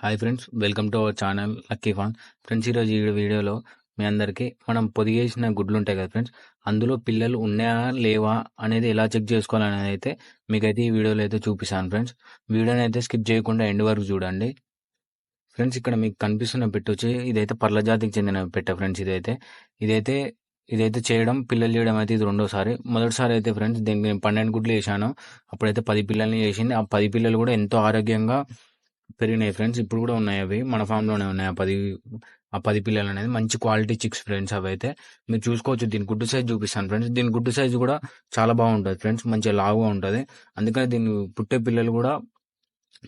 Hi friends welcome to our channel lucky fan friends ఈరోజు ఈ వీడియోలో మీ అందరికీ మనం పొదిగేసిన గుడ్లు ఉంటాయి కదా ఫ్రెండ్స్ అందులో పిల్లలు ఉన్నాయా లేవా అనేది ఎలా చెక్ చేసుకోవాలనేది అయితే మీకైతే ఈ వీడియోలో అయితే చూపిస్తాను ఫ్రెండ్స్ వీడియోని అయితే స్కిప్ చేయకుండా ఎండ్ వరకు చూడండి. ఫ్రెండ్స్ ఇక్కడ మీకు కనిపిస్తున్న పెట్టు వచ్చి ఇదైతే పర్ల జాతికి చెందిన పెట్ట ఫ్రెండ్స్ ఇదైతే. ఇదైతే ఇదైతే చేయడం పిల్లలు చేయడం అయితే ఇది రెండోసారి. మొదటిసారి అయితే ఫ్రెండ్స్ దీనికి నేను పన్నెండు గుడ్లు వేసాను అప్పుడైతే పది పిల్లల్ని చేసింది. ఆ పది పిల్లలు కూడా ఎంతో ఆరోగ్యంగా పెరిగినాయి ఫ్రెండ్స్ ఇప్పుడు కూడా ఉన్నాయి అవి. మన ఫామ్లోనే ఉన్నాయి. ఆ పది ఆ పది పిల్లలు అనేది మంచి క్వాలిటీ చిక్స్ ఫ్రెండ్స్ అవి అయితే. మీరు చూసుకోవచ్చు. దీని గుడ్డు సైజ్ చూపిస్తాను ఫ్రెండ్స్ దీని గుడ్డు సైజ్ కూడా చాలా బాగుంటుంది ఫ్రెండ్స్ మంచిగా లావుగా ఉంటుంది. అందుకని దీన్ని పుట్టే పిల్లలు కూడా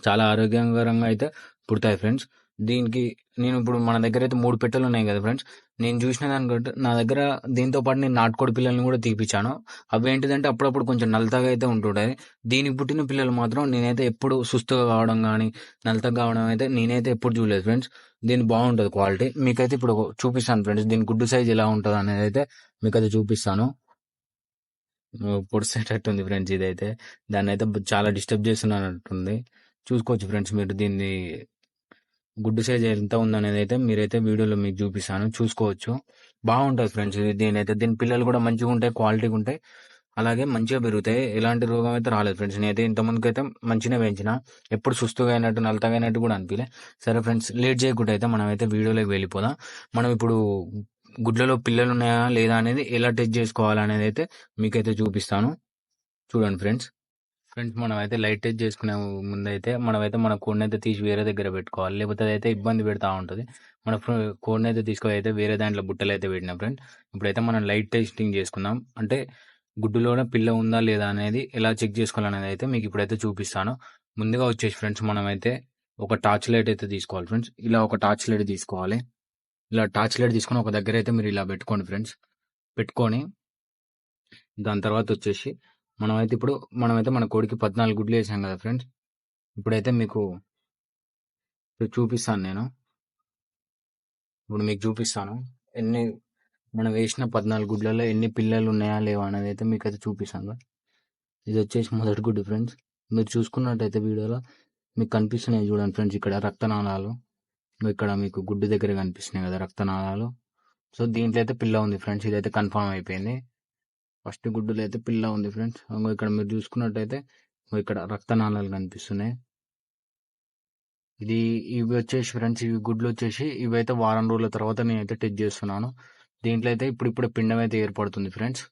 చాలా ఆరోగ్యకరంగా అయితే పుడతాయి ఫ్రెండ్స్ దీనికి నేను ఇప్పుడు మన దగ్గర అయితే మూడు పెట్టెలు ఉన్నాయి కదా ఫ్రెండ్స్ నేను చూసిన దానికంటే నా దగ్గర దీంతో పాటు నేను నాటుకోడి పిల్లల్ని కూడా తీపిచ్చాను. అవి ఏంటిదంటే అప్పుడప్పుడు కొంచెం నల్లతగా అయితే ఉంటుంటాయి. దీనికి పుట్టిన పిల్లలు మాత్రం నేనైతే ఎప్పుడు సుస్తుగా కావడం కానీ నల్లతగా కావడం అయితే నేనైతే ఎప్పుడు చూడలేదు ఫ్రెండ్స్ దీని బాగుంటుంది క్వాలిటీ మీకైతే ఇప్పుడు చూపిస్తాను ఫ్రెండ్స్ దీని గుడ్డు సైజ్ ఎలా ఉంటుంది అనేది అయితే మీకైతే చూపిస్తాను. పొడిసేటట్టుంది ఫ్రెండ్స్ ఇదైతే. దాన్ని అయితే చాలా డిస్టర్బ్ చేస్తున్నట్టుంది. చూసుకోవచ్చు ఫ్రెండ్స్ మీరు దీన్ని గుడ్డు సైజ్ ఎంత ఉందనేది అయితే మీరైతే వీడియోలో మీకు చూపిస్తాను. చూసుకోవచ్చు. బాగుంటుంది ఫ్రెండ్స్ దీని దీనైతే. దీని పిల్లలు కూడా మంచిగా ఉంటాయి క్వాలిటీగా ఉంటాయి. అలాగే మంచిగా పెరుగుతాయి. ఎలాంటి రోగం అయితే రాలేదు ఫ్రెండ్స్. నేనైతే ఇంతమందికి అయితే మంచిగా పెంచిన. ఎప్పుడు సుస్తుగా అయినట్టు నల్లతగా అయినట్టు కూడా అనిపించలే సరే ఫ్రెండ్స్ లేట్ చేయకుండా అయితే మనం అయితే వీడియోలోకి వెళ్ళిపోదాం. మనం ఇప్పుడు గుడ్లలో పిల్లలు ఉన్నాయా లేదా అనేది ఎలా టెస్ట్ చేసుకోవాలనేది అయితే మీకైతే చూపిస్తాను. చూడండి ఫ్రెండ్స్. ఫ్రెండ్స్ మనం అయితే లైట్ టెస్ట్ చేసుకునే ముందైతే మనమైతే మన కోడ్ని అయితే తీసి వేరే దగ్గర పెట్టుకోవాలి. లేకపోతే అదైతే ఇబ్బంది పెడతా ఉంటుంది. మన కోడ్ని అయితే తీసుకొని అయితే వేరే దాంట్లో బుట్టలు అయితే పెట్టిన ఫ్రెండ్ ఇప్పుడైతే మనం లైట్ టెస్టింగ్ చేసుకుందాం. అంటే గుడ్డులోనే పిల్ల ఉందా లేదా అనేది ఎలా చెక్ చేసుకోవాలనేది అయితే మీకు ఇప్పుడైతే చూపిస్తాను. ముందుగా వచ్చేసి ఫ్రెండ్స్ మనమైతే ఒక టార్చ్ లైట్ అయితే తీసుకోవాలి ఫ్రెండ్స్ ఇలా ఒక టార్చ్ లైట్ తీసుకోవాలి. ఇలా టార్చ్ లైట్ తీసుకొని ఒక దగ్గర అయితే మీరు ఇలా పెట్టుకోండి ఫ్రెండ్స్ పెట్టుకొని దాని తర్వాత వచ్చేసి మనమైతే ఇప్పుడు మనమైతే మన కోడికి పద్నాలుగు గుడ్లు వేసాం కదా ఫ్రెండ్స్. ఇప్పుడైతే మీకు చూపిస్తాను నేను. ఇప్పుడు మీకు చూపిస్తాను. ఎన్ని మనం వేసిన పద్నాలుగు గుడ్లలో ఎన్ని పిల్లలు ఉన్నాయా లేవా అనేది అయితే మీకు అయితే చూపిస్తాను ఇది వచ్చేసి మొదటి గుడ్డు ఫ్రెండ్స్. మీరు చూసుకున్నట్టయితే వీడియోలో మీకు కనిపిస్తున్నాయి చూడండి ఫ్రెండ్స్ ఇక్కడ రక్తనాళాలు. ఇక్కడ మీకు గుడ్డు దగ్గర కనిపిస్తున్నాయి కదా రక్తనాళాలు. సో దీంట్లో అయితే పిల్ల ఉంది ఫ్రెండ్స్. ఇదైతే కన్ఫర్మ్ అయిపోయింది. ఫస్ట్ గుడ్డులో అయితే పిల్ల ఉంది ఫ్రెండ్స్. ఇక్కడ మీరు చూసుకున్నట్టయితే ఇక్కడ రక్తనాళాలు కనిపిస్తున్నాయి. ఇది ఇవి వచ్చేసి ఫ్రెండ్స్ ఇవి గుడ్లు వచ్చేసి ఇవైతే వారం రోజుల తర్వాత నేనైతే టెస్ట్ చేస్తున్నాను. దీంట్లో అయితే ఇప్పుడు ఇప్పుడు పిండం అయితే ఏర్పడుతుంది ఫ్రెండ్స్.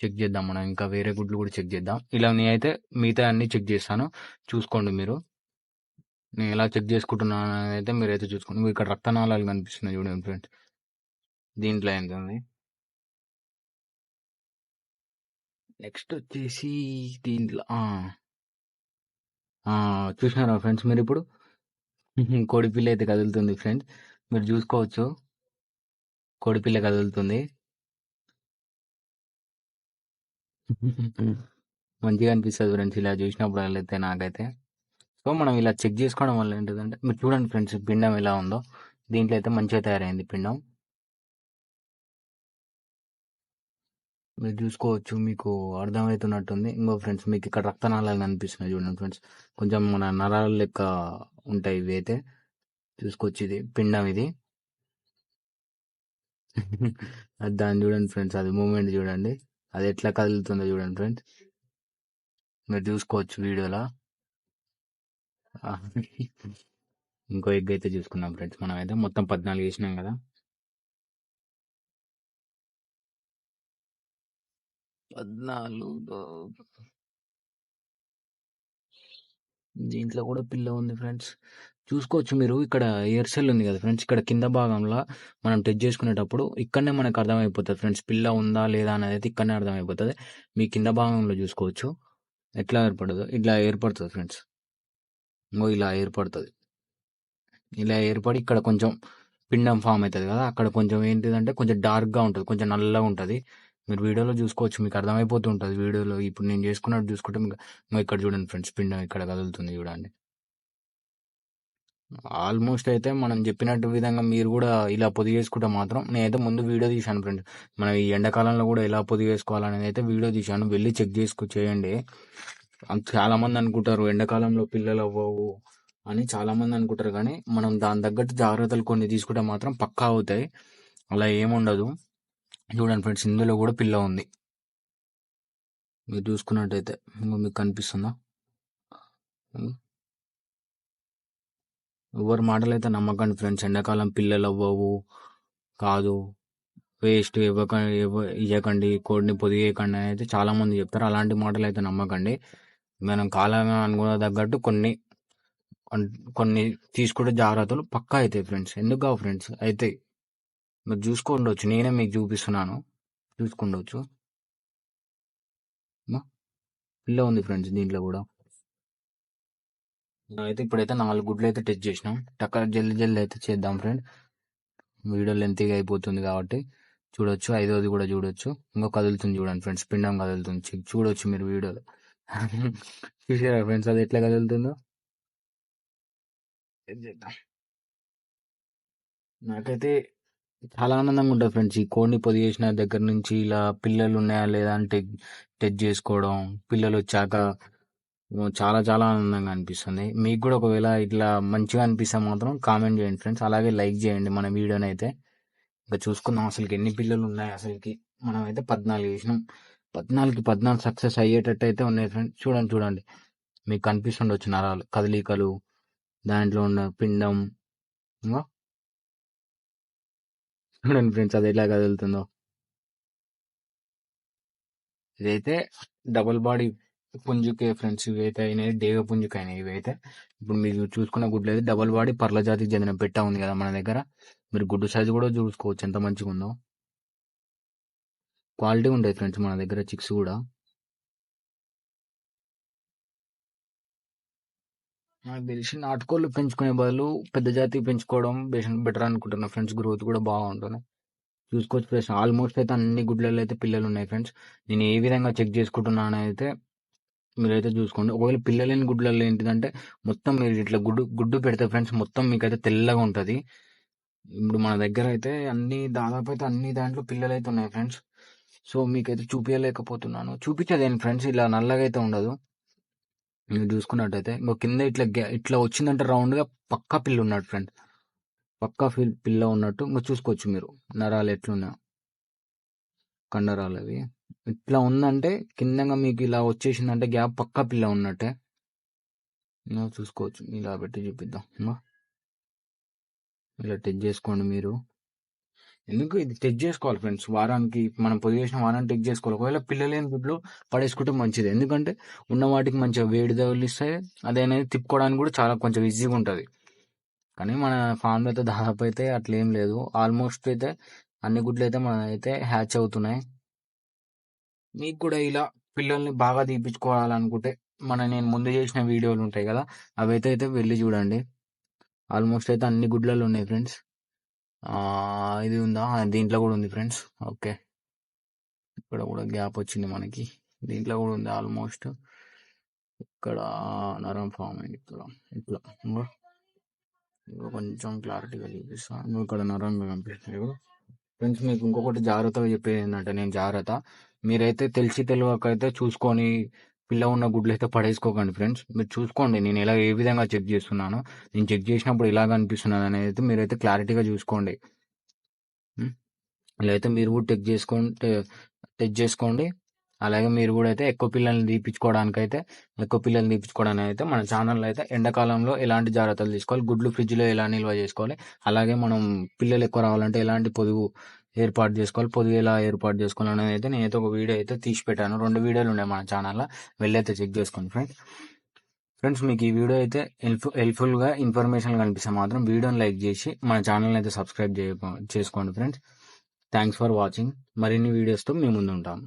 చెక్ చేద్దాం మనం ఇంకా వేరే గుడ్లు కూడా చెక్ చేద్దాం. ఇలా నేనైతే మిగతా అన్ని చెక్ చేస్తాను. చూసుకోండి మీరు. నేను ఎలా చెక్ చేసుకుంటున్నాను అయితే మీరైతే చూసుకోండి. ఇక్కడ రక్తనాళాలు కనిపిస్తున్నాయి చూడండి ఫ్రెండ్స్. దీంట్లో ఏంటండి నెక్స్ట్ వచ్చేసి దీంట్లో చూసినారా ఫ్రెండ్స్ మీరు ఇప్పుడు? కోడిపిల్ల అయితే కదులుతుంది ఫ్రెండ్స్. మీరు చూసుకోవచ్చు. కోడిపిల్ల కదులుతుంది. మంచిగా అనిపిస్తుంది ఫ్రెండ్స్ ఇలా చూసినప్పుడు అయితే నాకైతే. సో మనం ఇలా చెక్ చేసుకోవడం వల్ల ఏంటంటే మీరు చూడండి ఫ్రెండ్స్ పిండం ఎలా ఉందో. దీంట్లో అయితే మంచిగా తయారైంది పిండం. మీరు చూసుకోవచ్చు మీకు అర్థమవుతున్నట్టుంది. ఇంకో ఫ్రెండ్స్ మీకు ఇక్కడ రక్తనాళాలు అనిపిస్తున్నాయి చూడండి ఫ్రెండ్స్. కొంచెం మన నరాలు లెక్క ఉంటాయి ఇవి అయితే. చూసుకోవచ్చు ఇది పిండం ఇది. అది దాన్ని చూడండి ఫ్రెండ్స్ అది మూమెంట్ చూడండి. అది ఎట్లా కదులుతుందో చూడండి ఫ్రెండ్స్. మీరు చూసుకోవచ్చు వీడియోలో. ఇంకో ఎగ్ అయితే చూసుకున్నాం ఫ్రెండ్స్ మనం అయితే మొత్తం పద్నాలుగు వేసినాం కదా. పద్నాలుగు దీంట్లో కూడా పిల్ల ఉంది ఫ్రెండ్స్. చూసుకోవచ్చు మీరు ఇక్కడ ఎయిర్ సెల్ ఉంది కదా ఫ్రెండ్స్. ఇక్కడ కింద భాగంలో మనం టెస్ట్ చేసుకునేటప్పుడు ఇక్కడనే మనకు అర్థమైపోతుంది ఫ్రెండ్స్. పిల్ల ఉందా లేదా అనేది ఇక్కడనే అర్థమైపోతుంది. మీ కింద భాగంలో చూసుకోవచ్చు. ఎట్లా ఏర్పడదు ఇట్లా ఏర్పడుతుంది ఫ్రెండ్స్. ఇంకో ఇలా ఏర్పడుతుంది. ఇలా ఏర్పడి ఇక్కడ కొంచెం పిండం ఫామ్ అవుతుంది కదా. అక్కడ కొంచెం ఏంటిదంటే కొంచెం డార్క్గా ఉంటుంది కొంచెం నల్లగా ఉంటుంది. మీరు వీడియోలో చూసుకోవచ్చు మీకు అర్థమైపోతూ ఉంటుంది. వీడియోలో ఇప్పుడు నేను చేసుకున్నట్టు చూసుకుంటే మీకు ఇక్కడ చూడండి ఫ్రెండ్స్ పిండం ఇక్కడ కదులుతుంది చూడండి. ఆల్మోస్ట్ అయితే మనం చెప్పినట్టు విధంగా మీరు కూడా ఇలా పొది చేసుకుంటే మాత్రం నేనైతే ముందు వీడియో తీశాను ఫ్రెండ్స్ మనం ఈ ఎండాకాలంలో కూడా ఎలా పొది చేసుకోవాలనేది అయితే వీడియో తీశాను. వెళ్ళి చెక్ చేసుకో చేయండి. చాలా మంది అనుకుంటారు ఎండాకాలంలో పిల్లలు అవ్వవు అని చాలా మంది అనుకుంటారు. కానీ మనం దాని తగ్గట్టు జాగ్రత్తలు కొన్ని తీసుకుంటే మాత్రం పక్కా అవుతాయి. అలా ఏముండదు. చూడండి ఫ్రెండ్స్ ఇందులో కూడా పిల్ల ఉంది. మీరు చూసుకున్నట్టయితే ఇంకో మీకు కనిపిస్తుందా? ఎవరి మాటలు అయితే నమ్మకండి ఫ్రెండ్స్ ఎండాకాలం పిల్లలు అవ్వవు కాదు. వేస్ట్ ఇవ్వకండి ఇవ్వకండి కోడిని పొదిగేయకండి అని అయితే చాలామంది చెప్తారు. అలాంటి మాటలు అయితే నమ్మకండి. మనం కాలంగా అనుకున్న తగ్గట్టు కొన్ని కొన్ని తీసుకుంటే జాగ్రత్తలు పక్కా అవుతాయి ఫ్రెండ్స్. ఎందుకు కావు ఫ్రెండ్స్? అయితే మీరు చూసుకుండొచ్చు. నేనే మీకు చూపిస్తున్నాను. చూసుకుండొచ్చు. పిల్ల ఉంది ఫ్రెండ్స్ దీంట్లో కూడా. అయితే ఇప్పుడైతే నాలుగు గుడ్లు అయితే టెస్ట్ చేసినాం. టక్క జల్లి జల్దీ అయితే చేద్దాం ఫ్రెండ్. వీడియో లెంతీగా అయిపోతుంది కాబట్టి చూడొచ్చు. ఐదోది కూడా చూడొచ్చు. ఇంకో కదులుతుంది చూడండి ఫ్రెండ్స్. పిండం కదులుతుంది. చూడొచ్చు మీరు వీడియోలో చూసారా ఫ్రెండ్స్ అది ఎట్లా కదులుతుందో? నాకైతే చాలా ఆనందంగా ఉంటుంది ఫ్రెండ్స్. ఈ కోడిని పొది చేసిన దగ్గర నుంచి ఇలా పిల్లలు ఉన్నాయా లేదా అంటే టెస్ట్ చేసుకోవడం పిల్లలు వచ్చాక చాలా చాలా ఆనందంగా అనిపిస్తుంది. మీకు కూడా ఒకవేళ ఇట్లా మంచిగా అనిపిస్తే మాత్రం కామెంట్ చేయండి ఫ్రెండ్స్. అలాగే లైక్ చేయండి మన వీడియోని అయితే. ఇంకా చూసుకుందాం అసలుకి ఎన్ని పిల్లలు ఉన్నాయి అసలుకి. మనం అయితే పద్నాలుగు వేసినాం పద్నాలుగు పద్నాలుగు సక్సెస్ అయ్యేటట్టు అయితే ఉన్నాయి ఫ్రెండ్స్. చూడండి చూడండి. మీకు కనిపిస్తుండొచ్చు నరాలు కదలికలు దాంట్లో ఉన్న పిండం చూడండి ఫ్రెండ్స్ అది ఎలా కదులుతుందో ఇదైతే డబుల్ బాడీ పుంజుకే ఫ్రెండ్స్ ఇవైతే అయినాయి డేగ పుంజుక అయినాయి ఇవైతే ఇప్పుడు మీరు చూసుకున్న గుడ్లు అయితే డబల్ బాడీ పర్ల జాతికి చెందిన పెట్ట ఉంది కదా మన దగ్గర మీరు గుడ్డు సైజు కూడా చూసుకోవచ్చు ఎంత మంచిగా ఉందో క్వాలిటీ ఉంటాయి ఫ్రెండ్స్ మన దగ్గర చిక్స్ కూడా నాకు తెలిసి నాటుకోళ్ళు పెంచుకునే బదులు పెద్ద జాతి పెంచుకోవడం బెటర్ అనుకుంటున్నా ఫ్రెండ్స్. గ్రోత్ కూడా బాగుంటుంది. చూసుకోవచ్చు ఫ్రెండ్స్. ఆల్మోస్ట్ అయితే అన్ని గుడ్లలో అయితే పిల్లలు ఉన్నాయి ఫ్రెండ్స్. నేను ఏ విధంగా చెక్ చేసుకుంటున్నాను అయితే మీరైతే చూసుకోండి. ఒకవేళ పిల్లలేని గుడ్లలో ఏంటిదంటే మొత్తం మీరు ఇట్లా గుడ్డు గుడ్డు పెడితే ఫ్రెండ్స్ మొత్తం మీకైతే తెల్లగా ఉంటుంది. ఇప్పుడు మన దగ్గర అయితే అన్ని దాదాపు అయితే అన్ని దాంట్లో పిల్లలు అయితే ఉన్నాయి ఫ్రెండ్స్. సో మీకైతే చూపించలేకపోతున్నాను చూపించేదేంటి ఫ్రెండ్స్? ఇలా నల్లగా అయితే ఉండదు. మీరు చూసుకున్నట్టయితే ఇంకో కింద ఇట్లా ఇట్లా వచ్చిందంటే రౌండ్గా పక్కా పిల్ల ఉన్నాడు ఫ్రెండ్ పక్కా పిల్ పిల్ల ఉన్నట్టు ఇంకా చూసుకోవచ్చు మీరు. నరాలు ఎట్లున్నా. కండరాలు అవి. ఇట్లా ఉందంటే కిందంగా మీకు ఇలా వచ్చేసిందంటే గ్యాప్ పక్కా పిల్ల ఉన్నట్టే. చూసుకోవచ్చు. ఇలా పెట్టి చూపిద్దాం. ఇలా టెచ్ చేసుకోండి మీరు. ఎందుకు ఇది టెక్ చేసుకోవాలి ఫ్రెండ్స్ వారానికి మనం పొద్దు చేసిన వారాన్ని టెక్ చేసుకోవాలి. ఒకవేళ పిల్లలేని గుడ్లు పడేసుకుంటే మంచిది. ఎందుకంటే ఉన్న వాటికి మంచిగా వేడి తగిలిస్తాయి అదే అనేది తిప్పుకోవడానికి కూడా చాలా కొంచెం ఈజీగా ఉంటుంది. కానీ మన ఫామ్లో అయితే దాదాపు అయితే అట్లేం లేదు. ఆల్మోస్ట్ అయితే అన్ని గుడ్లు అయితే మన అయితే హ్యాచ్ అవుతున్నాయి. మీకు కూడా ఇలా పిల్లల్ని బాగా తీపించుకోవాలనుకుంటే మన నేను ముందు చేసిన వీడియోలు ఉంటాయి కదా అవైతే అయితే వెళ్ళి చూడండి. ఆల్మోస్ట్ అయితే అన్ని గుడ్లలో ఉన్నాయి ఫ్రెండ్స్ ఇది ఉందా? దీంట్లో కూడా ఉంది ఫ్రెండ్స్. ఓకే. ఇక్కడ కూడా గ్యాప్ వచ్చింది మనకి. దీంట్లో కూడా ఉంది ఆల్మోస్ట్. ఇక్కడ నరం ఫామ్ అయింది ఇక్కడ. ఇట్లా. కొంచెం క్లారిటీగా చూపిస్తాను ఇక్కడ నరంగా కనిపిస్తుంది ఫ్రెండ్స్ మీకు ఇంకొకటి జాగ్రత్తగా చెప్పేది ఏంటంటే నేను జాగ్రత్త. మీరైతే తెలిసి తెలియకైతే చూసుకొని పిల్ల ఉన్న గుడ్లు అయితే పడేసుకోకండి ఫ్రెండ్స్. మీరు చూసుకోండి నేను ఎలా ఏ విధంగా చెక్ చేస్తున్నాను. నేను చెక్ చేసినప్పుడు ఇలాగ అనిపిస్తున్నాను అనేది అయితే మీరైతే క్లారిటీగా చూసుకోండి. ఇలా అయితే మీరు కూడా టెక్ చేసుకోండి టెక్ చేసుకోండి. అలాగే మీరు కూడా అయితే ఎక్కువ పిల్లల్ని తీపించుకోవడానికి అయితే ఎక్కువ పిల్లల్ని తీపించుకోవడానికి అయితే మన ఛానల్లో అయితే ఎండాకాలంలో ఎలాంటి జాగ్రత్తలు తీసుకోవాలి? గుడ్లు ఫ్రిడ్జ్లో ఎలా నిల్వ చేసుకోవాలి? అలాగే మనం పిల్లలు ఎక్కువ రావాలంటే ఎలాంటి పొదుగు ఏర్పాటు చేసుకోవాలి. పొదుగు ఎలా ఏర్పాటు చేసుకోవాలి అనేది అయితే నేనైతే ఒక వీడియో అయితే తీసి పెట్టాను రెండు వీడియోలు ఉన్నాయి మన ఛానల్లో. వెళ్ళైతే చెక్ చేసుకోండి ఫ్రెండ్స్ ఫ్రెండ్స్ మీకు ఈ వీడియో అయితే హెల్ప్ హెల్ప్ఫుల్గా ఇన్ఫర్మేషన్ కనిపిస్తే మాత్రం వీడియోని లైక్ చేసి మన ఛానల్ని అయితే సబ్స్క్రైబ్ చేసుకోండి ఫ్రెండ్స్. Thanks for watching. మరిన్ని వీడియోస్తో మేము ముందు ఉంటాము